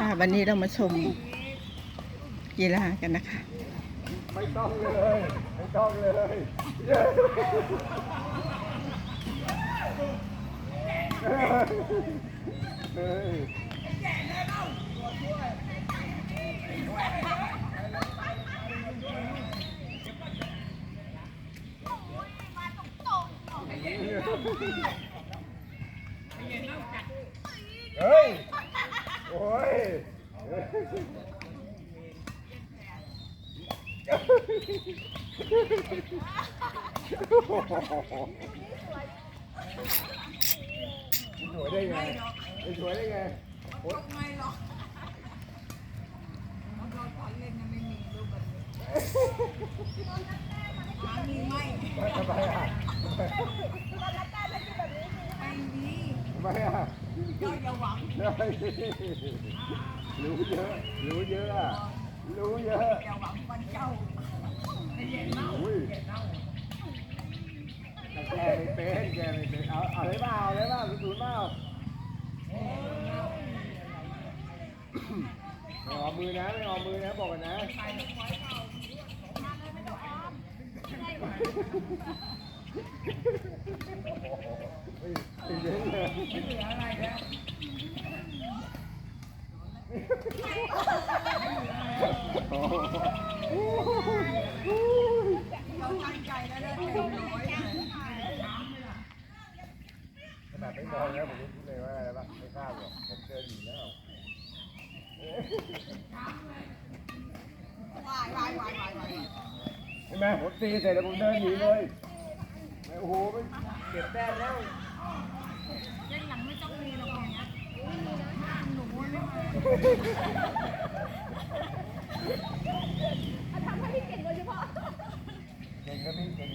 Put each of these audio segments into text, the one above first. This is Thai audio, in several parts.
ค่ะวันนี้เรามาชมกีฬากันนะคะ ไม่ต้องเลย ไม่ต้องเลยเฮ้ย โอ้ย สวยได้ไงไม่สวยได้ไงโอ๊ย ไม่หรอกเราโดนตอนเล่นนะไม่มีรูปแบบนี้หามีไหม ทำไมอ่ะ รู้เยอะ รู้เยอะอะรู้เยอะ อย่าหวังวันเจ้า อุ้ยแต่แกไม่เป็นแกไม่เป็นเอาเอาเลยเปล่าเอาเลยเปล่าศูนย์เปล่าไม่ออกมือนะไม่ออกมือนะบอกกันนะเฮ้ ขนาดไม่มองแล้วผมยังคิดเลยว่าอะไรบ้างไม่ทราบหรอกผมเจออยู่แล้ว วายวายวายวายวาย ใช่ไหมผมตีเสร็จแล้วผมเดินหนีเลยไม่โอ้โหไม่เก็บแต้มแล้ว เล่นหลังไม่ต้องมีหรอกอย่างเงี้ยหนูไม่มา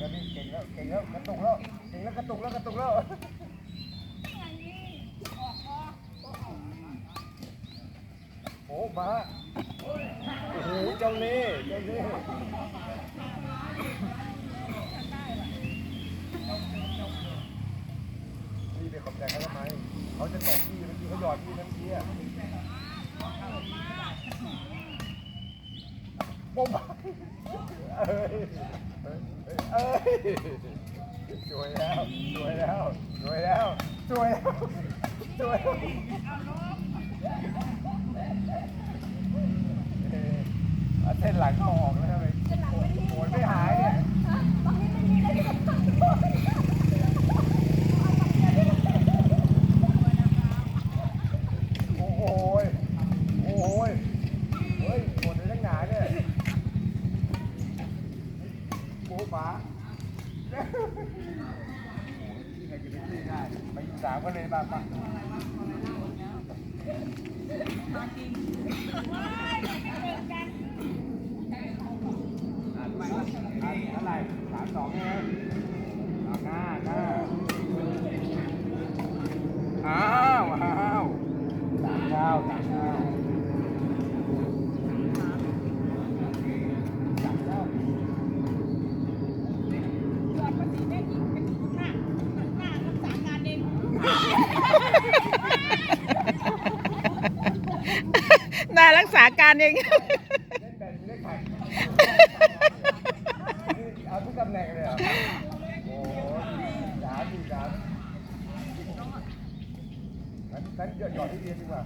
แล้วพี่เก่งแล้วเก่งแล้วเก่งแล้วกระตุกแล้วเก่งแล้วกระตุกแล้วกระตุกแล้วโอ้มาโอ้โหเจ้าเล่ห์เจ้าเล่ห์พี่ไปขอบใจเขาทำไมเขาจะตบพี่เมื่อกี้เขาหยอดพี่เมื่อกี้อะโบ๊ะเอ้ยเอ้ย สวยแล้วสวยแล้วสวยแล้วสวยแล้วสวยแล้วเออเอาเส้นหลังเขาออกแล้วทำไมโหนไม่หายเนี่ย โอ้โหยโอ้โหยเฮ้ยปวดในทั้งหนาเนี่ยโอ้ฟ้า ที่ใครจะไปที่ได้ไปสามก็เลยมาปะอ่านไปอ่านเท่าไหร่สามสองเองเอาหน้าหน้าอ้าวอ้าวสามเก้าสามเก้าสามเก้า นายรักษาการเองเอาทุกตำแหน่งเลยเหรอโอ้สามสามฉันงั้นหยอดหยอดที่เรียนดีกว่า